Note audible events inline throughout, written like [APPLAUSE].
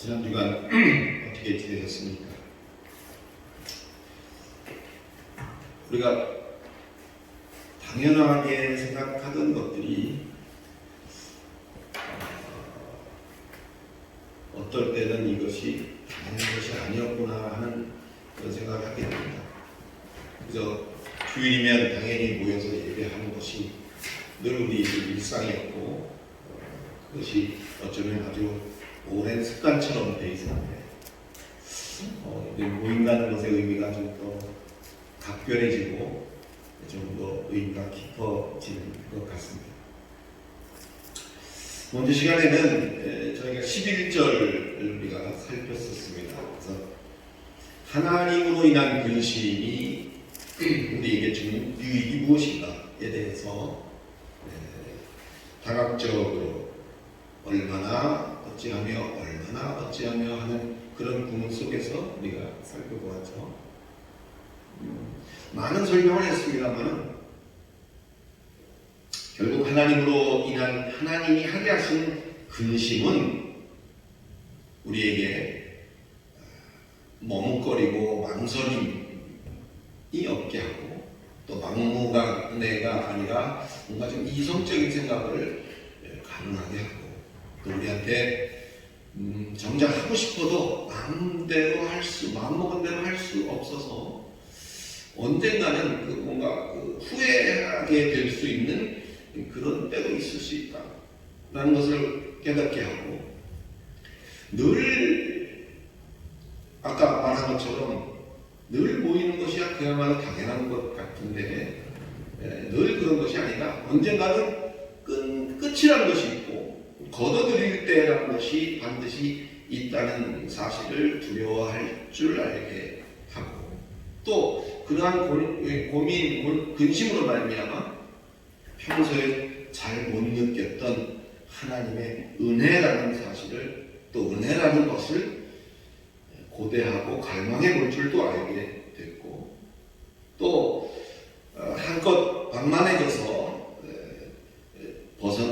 지난 주간 어떻게 지내셨습니까? 우리가 당연하게 생각하던 것들이 어, 어떨 때는 이것이 당연한 것이 아니었구나 하는 그런 생각을 하게 됩니다. 그저 주일이면 당연히 모여서 예배하는 것이 늘 우리 일상이었고 어, 그것이 어쩌면 아주 오랜 습관처럼 돼 있었는데 어, 이제 모임 가는 것의 의미가 좀 더 각별해지고 좀 더 의미가 깊어지는 것 같습니다. 먼저 시간에는 에, 저희가 11절을 우리가 살폈었습니다. 그래서 하나님으로 인한 근심이 우리에게 주는 유익이 무엇인가에 대해서 에, 다각적으로 얼마나 어찌하며 얼마나 어찌하며 하는 그런 구문 속에서 우리가 살펴보았죠. 음, 많은 설명을 했습니다만 결국 하나님으로 인한 하나님이 하게 하신 근심은 우리에게 아, 머뭇거리고 망설임이 없게 하고 또 막무가내가 아니라 뭔가 좀 이성적인 생각을 예, 가능하게 하고 또 우리한테 음, 정작 하고 싶어도 마음대로 할 수, 마음먹은 대로 할 수 없어서 언젠가는 그 뭔가 그 후회하게 될 수 있는 그런 때도 있을 수 있다 라는 것을 깨닫게 하고 늘 아까 말한 것처럼 늘 모이는 것이야 그야말로 당연한 것 같은데 에, 늘 그런 것이 아니라 언젠가는 끝, 끝이라는 것이 걷어들일 때라는 것이 반드시 있다는 사실을 두려워할 줄 알게 하고 또 그러한 고- 고민, 고- 근심으로 말미암아 평소에 잘 못 느꼈던 하나님의 은혜라는 사실을 또 은혜라는 것을 고대하고 갈망해 볼 줄도 알게 됐고 또 어, 한껏 방만해져서 에, 에, 벗어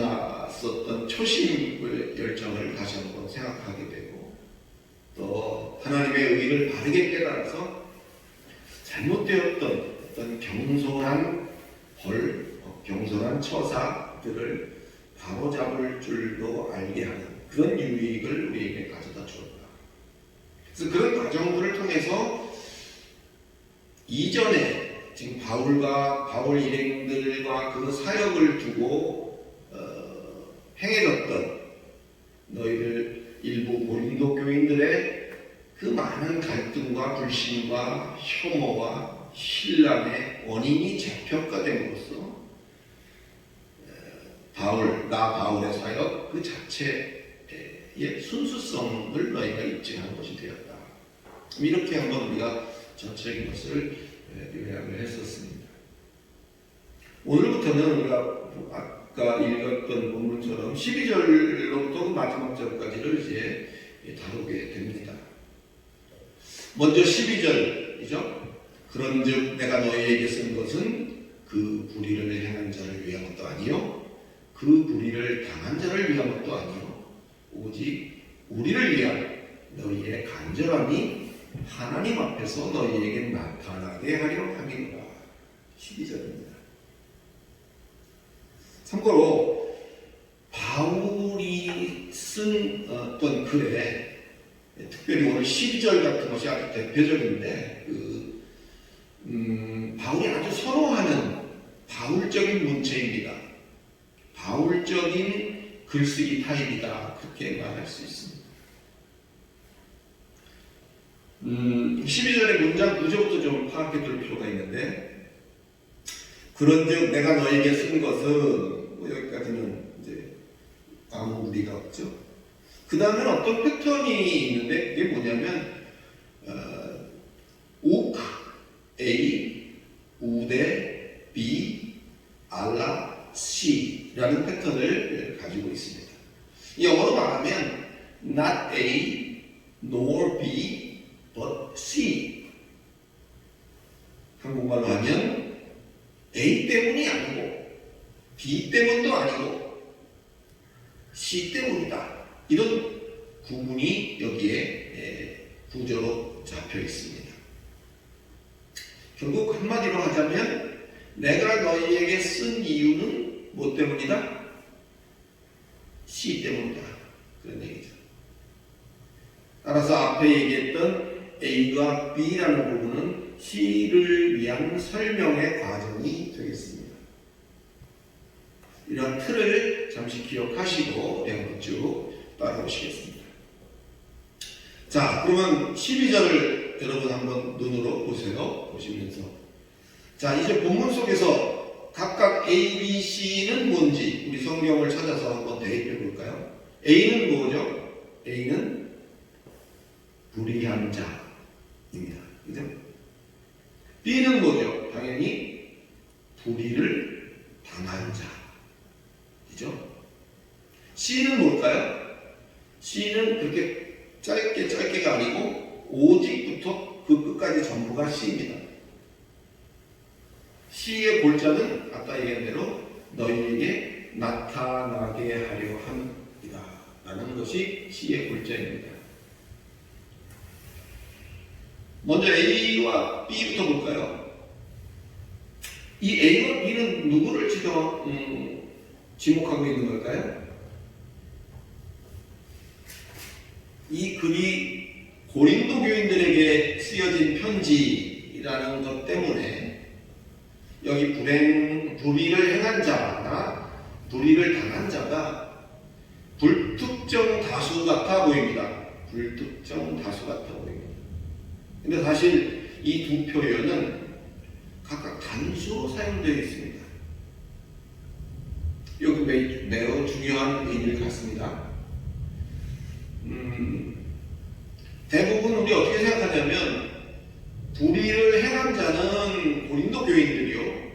났었던 초심을 열정을 다시 한번 생각하게 되고 또 하나님의 의를 바르게 깨달아서 잘못되었던 어떤 경솔한 벌, 어, 경솔한 처사들을 바로잡을 줄도 알게 하는 그런 유익을 우리에게 가져다 주었다. 그래서 그런 과정들을 통해서 이전에 지금 바울과 바울 일행들과 그 사역을 두고 어, 행해졌던 너희들 일부 고린도 교인들의 그 많은 갈등과 불신과 혐오와 신란의 원인이 재평가됨으로써 어, 바울 나 바울의 사역 그 자체의 순수성을 너희가 입증한 것이 되었다. 이렇게 한번 우리가 전체적인 것을 에, 요약을 했었습니다. 오늘부터는 우리가 아까 읽었던 본문처럼 12절로부터 마지막 절까지를 이제 다루게 됩니다. 먼저 12절이죠. 그런즉 내가 너희에게 쓴 것은 그 불의를 행한 자를 위한 것도 아니요 그 불의를 당한 자를 위한 것도 아니요 오직 우리를 위한 너희의 간절함이 하나님 앞에서 너희에게 나타나게 하려 함이니라. 12절입니다. 참고로 바울이 쓴 어떤 글에 특별히 오늘 12절 같은 것이 아주 대표적인데 그, 음, 바울이 아주 선호하는 바울적인 문체입니다. 바울적인 글쓰기 타입이다. 그렇게 말할 수 있습니다. 음, 12절의 문장 구조부터 좀 파악해 둘 필요가 있는데 그런즉 내가 너에게 쓴 것은 뭐 여기까지는 이제 아무 무리가 없죠. 그 다음에는 어떤 패턴이 있는데 그게 뭐냐면 어, 욱, A, 우대, B, 알라, C라는 패턴을 가지고 있습니다. 영어로 말하면 not A, nor B, but C. 한국말로 하면 A 때문이 아니고 B 때문도 아니고 C 때문이다. 이런 구분이 여기에 예, 구조로 잡혀 있습니다. 결국 한마디로 하자면 내가 너희에게 쓴 이유는 뭐 때문이다? 시 때문이다. 그런 얘기죠. 따라서 앞에 얘기했던 A와 B라는 부분은 C를 위한 설명의 과정이 되겠습니다. 이런 틀을 잠시 기억하시고 내용을 쭉 따라오시겠습니다. 자, 그러면 12절을 여러분 한번 눈으로 보세요. 보시면서. 자, 이제 본문 속에서 각각 A, B, C는 뭔지 우리 성경을 찾아서 한번 대입해 볼까요? A는 뭐죠? A는 불의한 자입니다. 그죠? B는 뭐죠? 당연히 불의를 당한 자. 그죠? C는 뭘까요? C는 그렇게 짧게 짧게가 아니고 오직부터 그 끝까지 전부가 C입니다. C의 골자는 아까 얘기한 대로 너희에게 나타나게 하려 합니다. 라는 것이 C의 골자입니다. 먼저 A와 B부터 볼까요? 이 A와 B는 누구를 지금 음, 지목하고 있는 걸까요? 이 글이 고린도 교인들에게 쓰여진 편지라는 것 때문에 여기 불행, 불의를 행한 자나 불의를 당한 자가 불특정 다수 같아 보입니다. 불특정 다수 같아 보입니다. 근데 사실 이 두 표현은 각각 단수로 사용되어 있습니다. 여기 매- 매우 중요한 의미를 갖습니다. 음, 대부분 우리 어떻게 생각하냐면 불의를 행한 자는 고린도 교인들이요.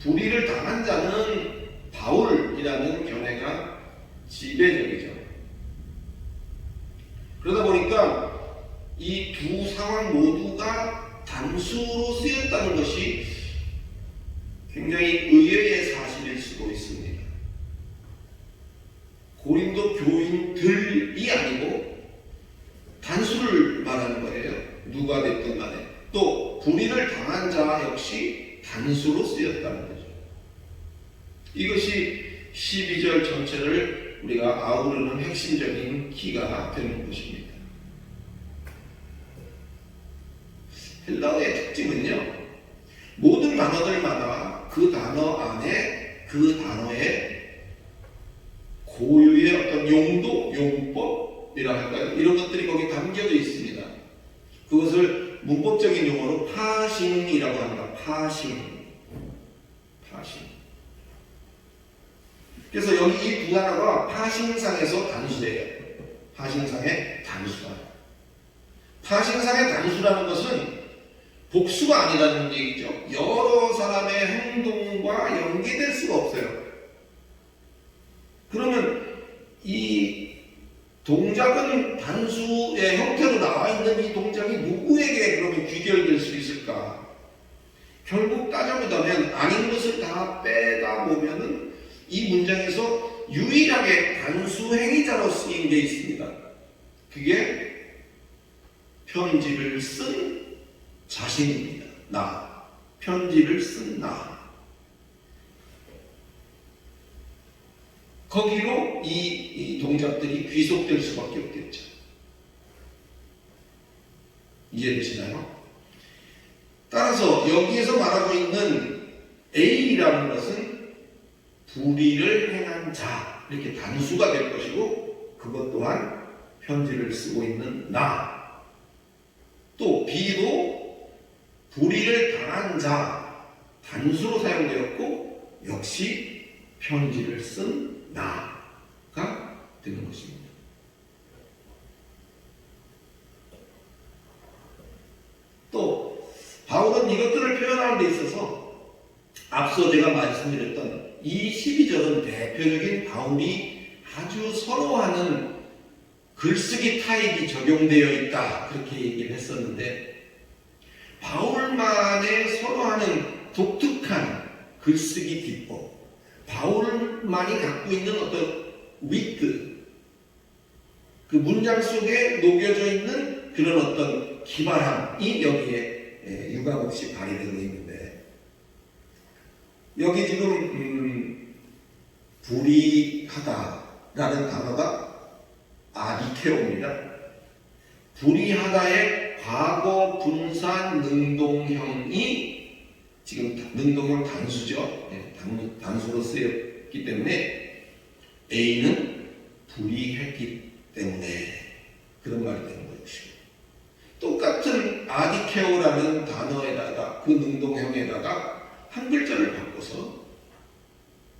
불의를 당한 자는 바울이라는 견해가 지배적이죠. 그러다 보니까 이 두 상황 모두가 단수로 쓰였다는 것이 굉장히 의외의 사실일 수도 있습니다. 고린도 교인들이 아니고 단수를 말하는 거예요. 누가 됐든 간에. 또 불의를 당한 자 역시 단수로 쓰였다는 거죠. 이것이 12절 전체를 우리가 아우르는 핵심적인 키가 되는 것입니다. 헬라어의 특징은요. 모든 단어 안에 그 단어의 고유의 어떤 용도, 용법이라 할까요? 이런 것들이 거기 담겨져 있습니다. 그것을 문법적인 용어로 파싱이라고 합니다. 파싱. 파싱. 그래서 여기 이 두 단어가 파싱상에서 단수예요. 파싱상의 단수다. 파싱상의 단수라는 것은 복수가 아니라는 얘기죠. 여러 사람의 행동과 연계될 수가 없어요. 그러면 이 동작은 단수의 형태로 나와 있는 이 동작이 누구에게 그러면 귀결될 수 있을까? 결국 따져보자면 아닌 것을 다 빼다 보면은 이 문장에서 유일하게 단수 행위자로 쓰인 게 있습니다. 그게 편지를 쓴 자신입니다. 나. 편지를 쓴 나. 거기로 이, 이 동작들이 귀속될 수밖에 없겠죠. 이해되시나요? 따라서 여기에서 말하고 있는 A라는 것은 불의를 행한 자 이렇게 단수가 될 것이고 그것 또한 편지를 쓰고 있는 나. 또 B도 불의를 당한 자 단수로 사용되었고 역시 편지를 쓴 나가 되는 것입니다. 또 바울은 이것들을 표현하는 데 있어서 앞서 제가 말씀드렸던 이 12절은 대표적인 바울이 아주 선호하는 글쓰기 타입이 적용되어 있다 그렇게 얘기를 했었는데 바울만의 선호하는 독특한 글쓰기 기법 바울만이 갖고 있는 어떤 위트 그 문장 속에 녹여져 있는 그런 어떤 기발함이 여기에 예, 유감없이 발휘되고 있는데 여기 지금 음, 불이하다라는 단어가 아디케오입니다. 불이하다의 과거 분산 능동형이 지금 다- 능동형 단수죠. 예, 단, 단수로 쓰였기 때문에 A는 불이했기 때문에 그런 말이 되는 것이고 똑같은 아디케오라는 단어에다가 그 능동형에다가 한 글자를 바꿔서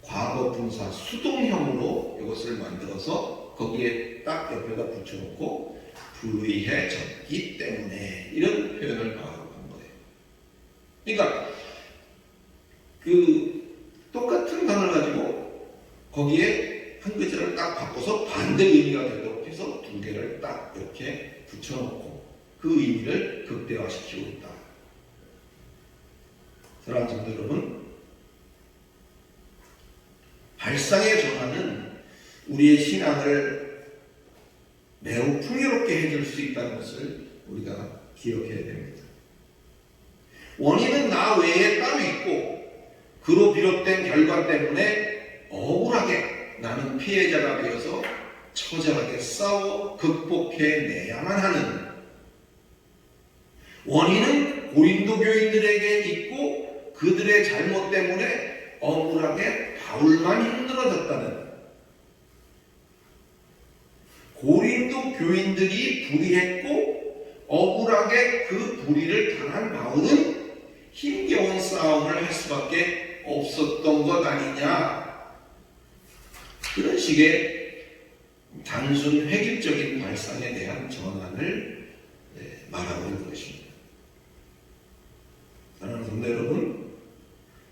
과거 분사 수동형으로 이것을 만들어서 거기에 딱 옆에다 붙여놓고 불의해졌기 때문에 이런 표현을 하고 한 거예요. 그러니까 그 똑같은 단어를 가지고 거기에 한 글자를 딱 바꿔서 반대 의미가 되도록 해서 두 개를 딱 이렇게 붙여놓고 그 의미를 극대화시키고 있다. 사랑하는 성도 여러분, 발상의 전환은 우리의 신앙을 매우 풍요롭게 해줄 수 있다는 것을 우리가 기억해야 됩니다. 원인은 나 외에 따로 있고 그로 비롯된 결과 때문에 억울하게 나는 피해자가 되어서 처절하게 싸워 극복해내야만 하는 원인은 고린도 교인들에게 있고 그들의 잘못 때문에 억울하게 바울만 힘들어졌다는 고린도 교인들이 불의했고 억울하게 그 불의를 당한 바울은 힘겨운 싸움을 할 수밖에 없었던 것 아니냐 그런 식의 단순 획일적인 발상에 대한 전환을 네, 말하고 있는 것입니다. 사랑하는 성도 여러분,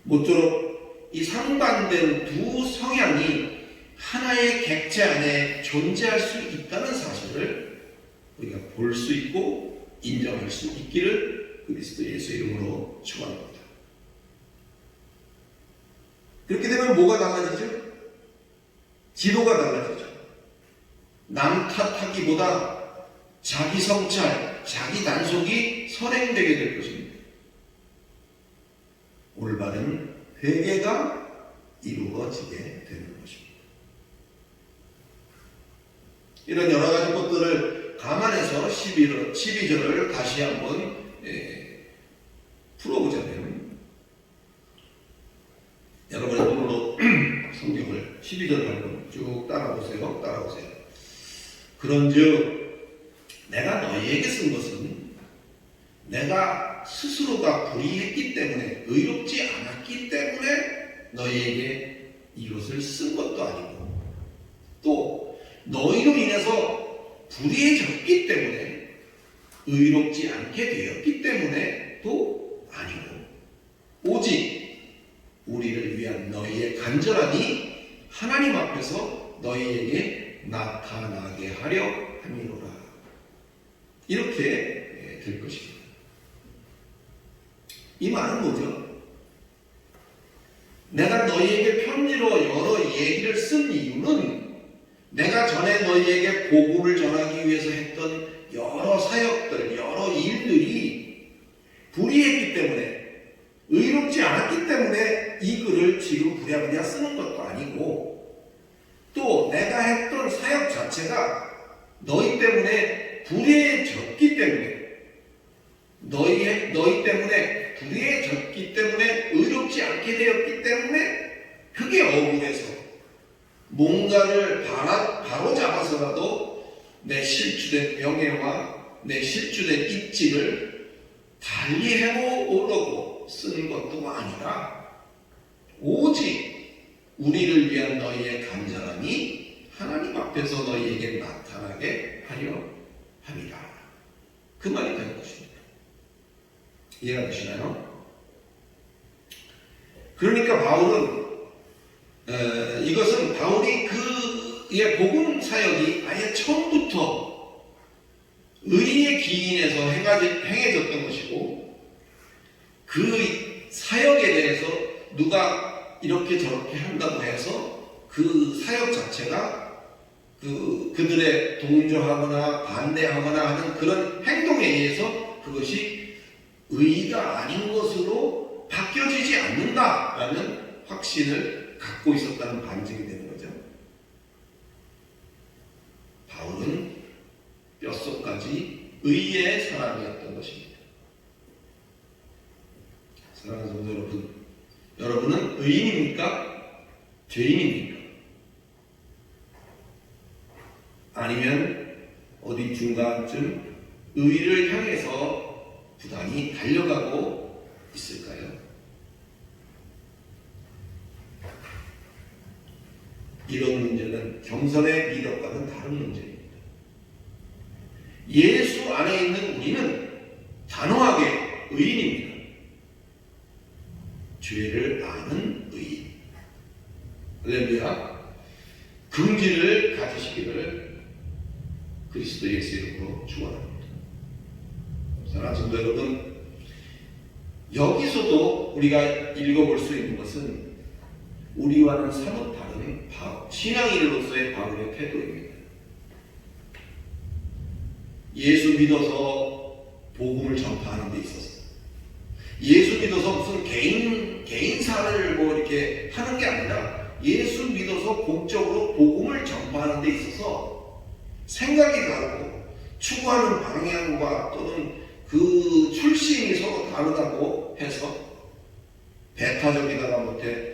모쪼록 이 상반된 두 성향이 하나의 객체 안에 존재할 수 있다는 사실을 우리가 볼 수 있고 인정할 수 있기를 그리스도 예수 이름으로 축원합니다. 그렇게 되면 뭐가 달라지죠? 지도가 달라지죠. 남 탓하기보다 자기 성찰, 자기 단속이 선행되게 될 것입니다. 올바른 회개가 이루어지게 것입니다. 이런 여러 가지 것들을 감안해서 11월, 12절을 다시 한번 예, 풀어보자면 여러분의 눈으로 [CLEARS THROAT] 성경을 12절 한번 쭉 따라보세요. 따라보세요. 그런즉 내가 너희에게 쓴 것은 내가 스스로가 불의했기 때문에 의롭지 않았기 때문에 너희에게 이것을 쓴 것도 아니고 또 너희로 인해서 불의해졌기 때문에 의롭지 않게 되었기 때문에 또 아니고 오직 우리를 위한 너희의 간절함이 하나님 앞에서 너희에게 나타나게 하려 함이로라. 이렇게 될 것입니다. 이 말은 뭐죠? 내가 너희에게 편지로 여러 얘기를 쓴 이유는 내가 전에 너희에게 복음을 전하기 위해서 했던 여러 사역들, 여러 일들이 불의했기 때문에 의롭지 않았기 때문에 이 글을 지금 부랴부랴 쓰는 것도 아니고 또 내가 했던 사역 자체가 너희 때문에 불의해졌기 때문에 너희 너희 때문에 불의해졌기 때문에 의롭지 않게 되었기 때문에 그게 억울해서 뭔가를 바로 잡아서라도 내 실추된 명예와 내 실추된 입지를 달리 해보려고 쓰는 것도 아니라 오직 우리를 위한 너희의 간절함이 하나님 앞에서 너희에게 나타나게 하려 합니다. 그 말이 되는 것입니다. 이해가 되시나요? 그러니까 바울은 에, 이것은 바울이 그의 복음 사역이 아예 처음부터 의의 기인에서 행해졌던 것이고 그 사역에 대해서 누가 이렇게 저렇게 한다고 해서 그 사역 자체가 그 그들의 동조하거나 반대하거나 하는 그런 행동에 의해서 그것이 의가 아닌 것으로 바뀌어지지 않는다라는 확신을 갖고 있었다는 반증이 되는 거죠. 바울은 뼛속까지 의의 사람이었던 것입니다. 사랑하는 성도 여러분, 여러분은 의인입니까? 죄인입니까? 아니면 어디 중간쯤 의를 향해서 부단히 달려가고 있을까요? 이런 문제는 경선의 미덕과는 다른 문제입니다. 예수 안에 있는 우리는 단호하게 의인입니다. 죄를 아는 의인. 할렐루야. 긍지를 가지시기를 그리스도 예수 이름으로 축원합니다. 사랑하는 여러분, 여기서도 우리가 읽어볼 수 있는 것은 우리와는 사뭇 다른 바- 신앙인으로서의 바울의 태도입니다. 예수 믿어서 복음을 전파하는 데 있어서 예수 믿어서 무슨 개인 개인사를 뭐 이렇게 하는 게 아니라 예수 믿어서 공적으로 복음을 전파하는 데 있어서 생각이 다르고 추구하는 방향과 또는 그 출신이 서로 다르다고 해서 배타적이다가 못해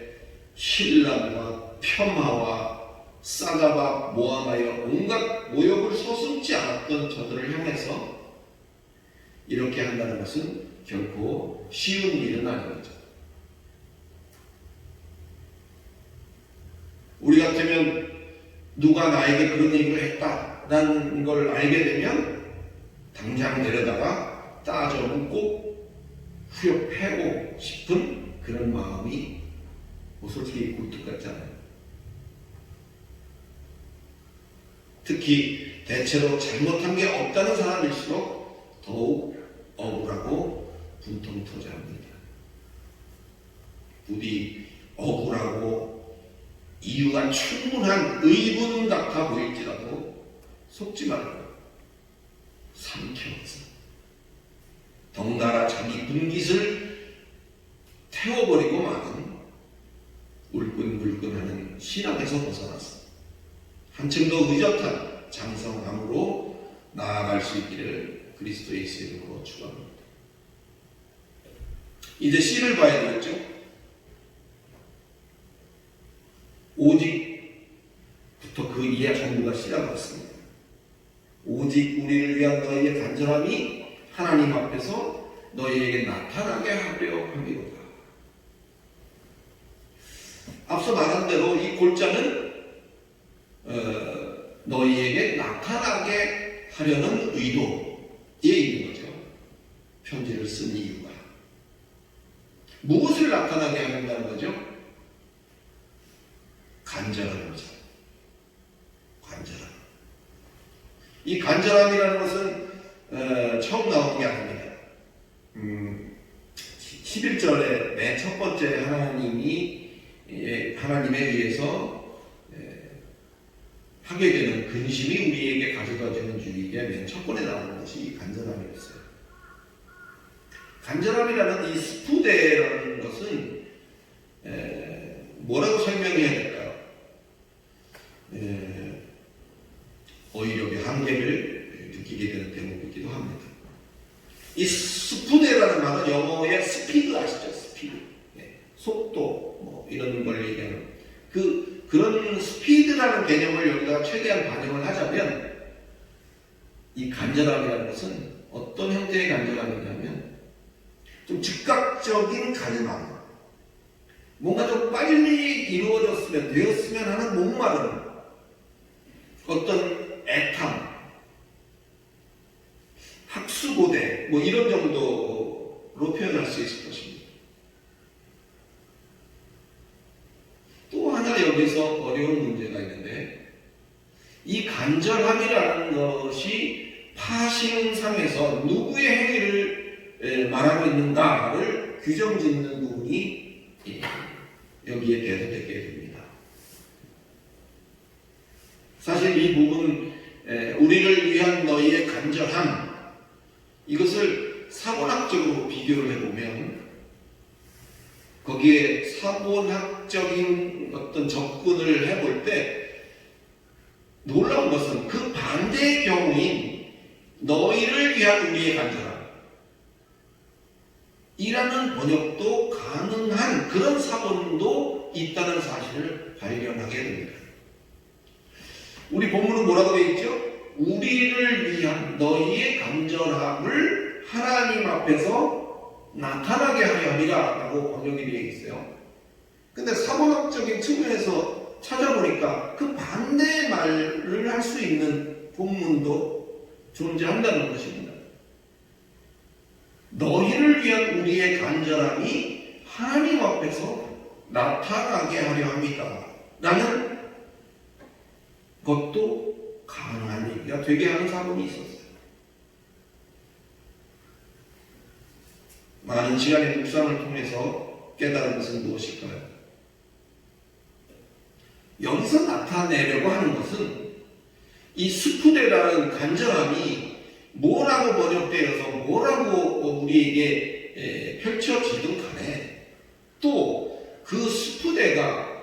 신랑과 폄하와 싸가바 모함하여 온갖 모욕을 서슴지 않았던 저들을 향해서 이렇게 한다는 것은 결코 쉬운 일은 거죠. 우리 같으면 누가 나에게 그런 얘기를 했다라는 걸 알게 되면 당장 내려다가 따져 묻고 후욕 패고 싶은 그런 마음이 뭐 솔직히 굴뚝 같잖아요. 특히 대체로 잘못한 게 없다는 사람일수록 더욱 억울하고 분통 터져 합니다. 부디 억울하고 이유가 충분한 의분 같아 보일지라도 속지 말고 삼켜서 덩달아 자기 분깃을 태워버리고 마 는 울끈불끈하는 신앙에서 벗어났어. 한층 더 의젓한 장성함으로 나아갈 수 있기를 그리스도 예수 이름으로 축원합니다. 이제 C를 봐야 되겠죠? 오직부터 그 이해 전부가 C라고 했습니다. 오직 우리를 위한 너희의 간절함이 하나님 앞에서 너희에게 나타나게 하려 함이로다. 앞서 말한 대로 이 골자는 어, 너희에게 나타나게 하려는 의도에 있는 거죠. 편지를 쓴 이유가 무엇을 나타나게 하는다는 거죠? 간절한 거죠. 간절함. 이 간절함이라는 것은 어, 처음 나오는 게 아닙니다. 음, 11절에 맨 첫 번째 하나님이 예, 하나님에 의해서 예, 하게 되는 근심이 우리에게 가져다 주는 주의에 맨첫 번에 나오는 것이 이 간절함이었어요. 간절함이라는 이 스푸데라는 것은 에, 뭐라고 설명해야 될까요? 에, 어휘력의 한계를 느끼게 되는 대목이기도 합니다. 이 스푸데라는 말은 영어의 스피드 아시죠? 스피드. 예, 속도 뭐 이런 걸 얘기하는 그 그런 스피드라는 개념을 여기다가 최대한 반영을 하자면 이 간절함이라는 것은 어떤 형태의 간절함이냐면 좀 즉각적인 간절함. 뭔가 좀 빨리 이루어졌으면 되었으면 하는 목마름. 어떤 애탐. 학수고대 뭐 이런 정도로 표현할 수 있을 것입니다. 또 하나 여기서 어려운 문제가 있는데 이 간절함이라는 것이 파신상에서 누구의 행위를 에, 말하고 있는가를 규정 짓는 부분이 예, 여기에 대해서 되게 됩니다. 사실 이 부분 에, 우리를 위한 너희의 간절함 이것을 사고학적으로 비교를 해보면 거기에 사고학적인 어떤 접근을 해볼 때 놀라운 것은 그 반대의 경우인 너희를 위한 우리의 간절함 이라는 번역도 가능한 그런 사본도 있다는 사실을 발견하게 됩니다. 우리 본문은 뭐라고 되어 있죠? 우리를 위한 너희의 간절함을 하나님 앞에서 나타나게 하려 함이라 라고 번역이 되어 있어요. 근데 사본학적인 측면에서 찾아보니까 그 반대의 말을 할 수 있는 본문도 존재한다는 것입니다. 너희를 위한 우리의 간절함이 하나님 앞에서 나타나게 하려 합니다. 라는 것도 가능한 얘기가 되게 하는 사본이 있었어요. 많은 시간의 묵상을 통해서 깨달은 것은 무엇일까요? 여기서 나타내려고 하는 것은 이 스푸데라는 간절함이 뭐라고 번역되어서 뭐라고 우리에게 에, 펼쳐지든 간에 또 그 스푸데가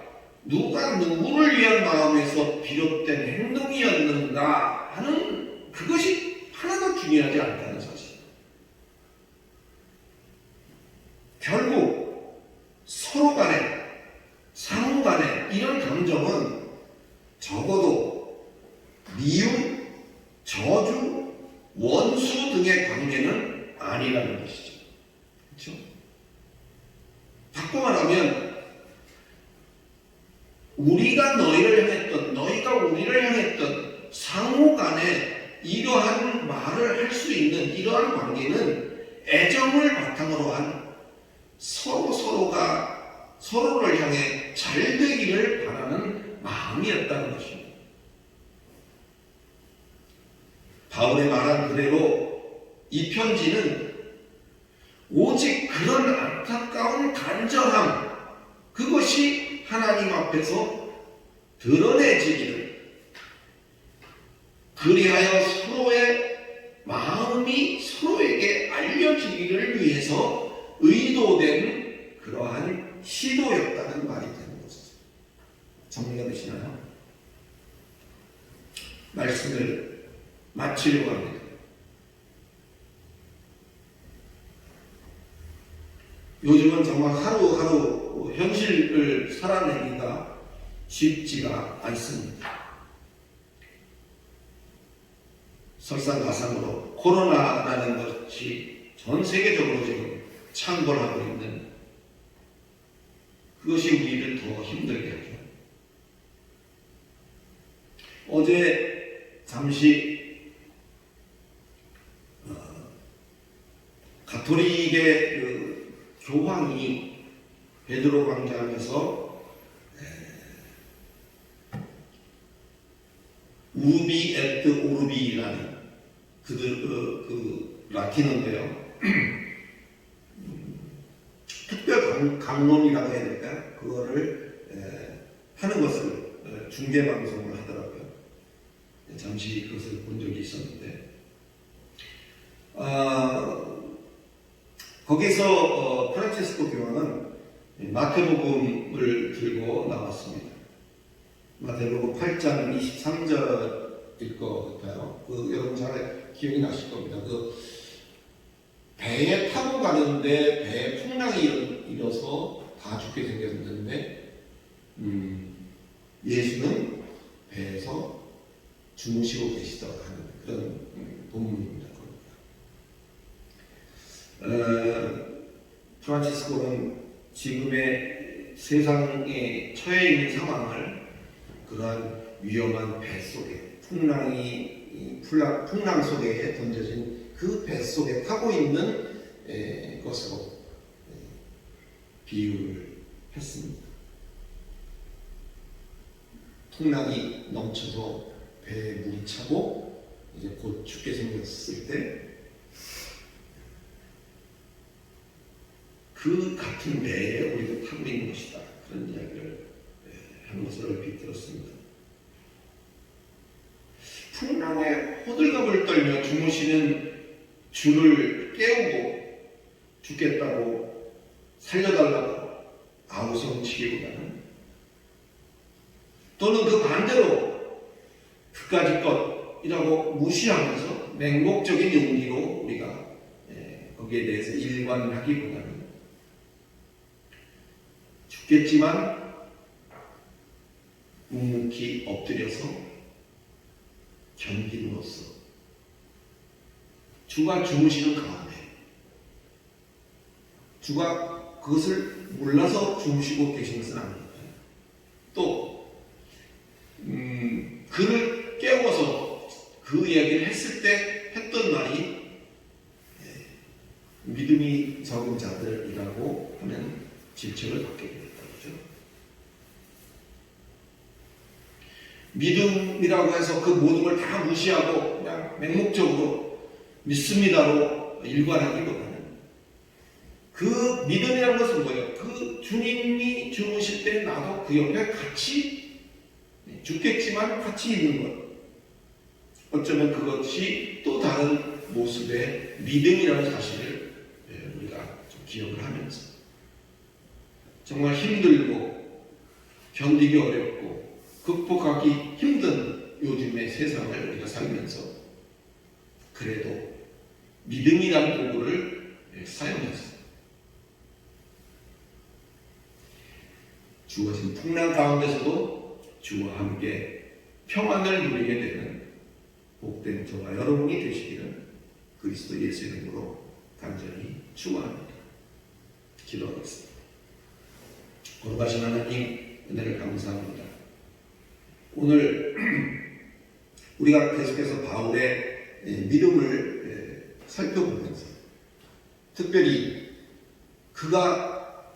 누가 누구를 위한 마음에서 비롯된 행동이었는가 하는 그것이 하나도 중요하지 않다는 사실. 결국 서로 간에 상호 간에 이런 감정은 적어도 미움, 저주, 원수 등의 관계는 아니라는 것이죠. 그렇죠? 바꿔 말하면 우리가 너희를 향했던 너희가 우리를 향했던 상호 간에 이러한 말을 할 수 있는 이러한 관계는 애정을 바탕으로 한 서로 서로가 서로를 향해 잘 되기를 바라는 마음이었다는 것입니다. 바울의 말한 그대로 이 편지는 오직 그런 안타까운 간절함 그것이 하나님 앞에서 드러내지기를 그리하여 서로의 마음이 서로에게 알려지기를 위해서 의도된 그러한 시도였다는 말이 되는 것이죠. 정리가 되시나요? 말씀을 마치려고 합니다. 요즘은 정말 하루하루 현실을 살아내기가 쉽지가 않습니다. 설상가상으로 코로나라는 것이 전 세계적으로 지금 창궐하고 있는 그것이 우리를 더 힘들게 하죠. 어제 잠시 가톨릭의 그 교황이 베드로 광장에서 우비 에트 오르비라는 그들 그, 그 라틴어인데요. 음, 특별 강, 강론이라고 해야 될까요? 그거를 에, 하는 것을 에, 중계 방송을 하더라고요. 잠시 그것을 본 적이 있었는데 아, 거기서 어, 프란체스코 교황은 마태복음을 들고 나왔습니다. 마태복음 8장 23절일 것 같아요. 그 여러분 잘 기억이 나실 겁니다. 그 배에 타고 가는데 배에 풍랑이 일- 일어서 다 죽게 생겼는데 음, 예수는 배에서 주무시고 계시더라 하는 그런 음, 본문입니다. 어, 프란치스코는 지금의 세상에 처해 있는 상황을 그러한 위험한 배 속에 풍랑이 이 풍랑, 풍랑 속에 던져진 그 배 속에 타고 있는 에, 것으로 에, 비유를 했습니다. 풍랑이 넘쳐서 배에 물이 차고 이제 곧 죽게 생겼을 때 그 같은 배에 우리도 타고 있는 것이다. 그런 이야기를 예, 하는 것을 얼핏 들었습니다. 풍랑에 호들갑을 떨며 주무시는 주를 깨우고 죽겠다고 살려달라고 아우성치기보다는 또는 그 반대로 그까짓 것이라고 무시하면서 맹목적인 용기로 우리가 예, 거기에 대해서 일관하기보다는 죽겠지만 묵묵히 엎드려서 견딤으로써 주가 주무시는 가운데 주가 그것을 몰라서 주무시고 계신 것은 아닙니다. 또 음, 그를 깨워서 그 이야기를 했을 때 했던 말이 예, 믿음이 적은 자들이라고 하는 질책을 받게 되었다. 그죠? 믿음이라고 해서 그 모든 걸 다 무시하고 그냥 맹목적으로 믿습니다로 일관하기보다는 그 믿음이라는 것은 뭐예요? 그 주님이 주무실 때 나도 그 옆에 같이 죽겠지만 같이 있는 것. 어쩌면 그것이 또 다른 모습의 믿음이라는 사실을 예, 우리가 좀 기억을 하면서 정말 힘들고 견디기 어렵고 극복하기 힘든 요즘의 세상을 우리가 살면서 그래도 믿음이라는 도구를 예, 사용했어요. 주어진 풍랑 가운데서도 주와 함께 평안을 누리게 되는 복된 저와 여러분이 되시기를 그리스도 예수 이름으로 간절히 축원합니다. 기도하겠습니다. 거룩하신 하나님 은혜를 감사합니다. 오늘 [CLEARS THROAT] 우리가 계속해서 바울의 예, 믿음을 예, 살펴보면서 특별히 그가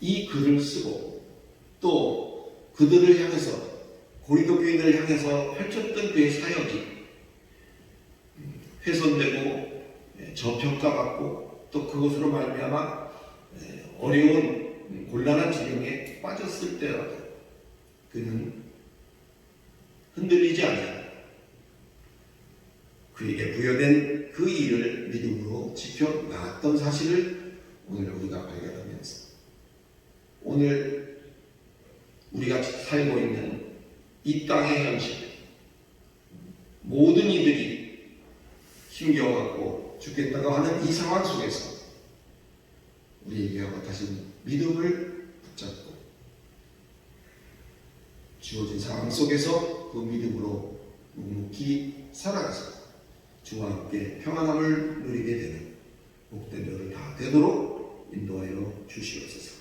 이 글을 쓰고 또 그들을 향해서 고린도 교인들을 향해서 펼쳤던 그의 사역이 훼손되고 예, 저평가받고 또 그것으로 말미암아 예, 어려운 곤란한 지경에 빠졌을 때라도 그는 흔들리지 않아 그에게 부여된 그 일을 믿음으로 지켜 나갔던 사실을 오늘 우리가 발견하면서 오늘 우리가 살고 있는 이 땅의 현실 모든 이들이 힘겨워하고 죽겠다고 하는 이 상황 속에서 우리에게 허락하신 믿음을 붙잡고 주어진 상황 속에서 그 믿음으로 묵묵히 살아가서 주와 함께 평안함을 누리게 되는 복된 여를 다 되도록 인도하여 주시옵소서.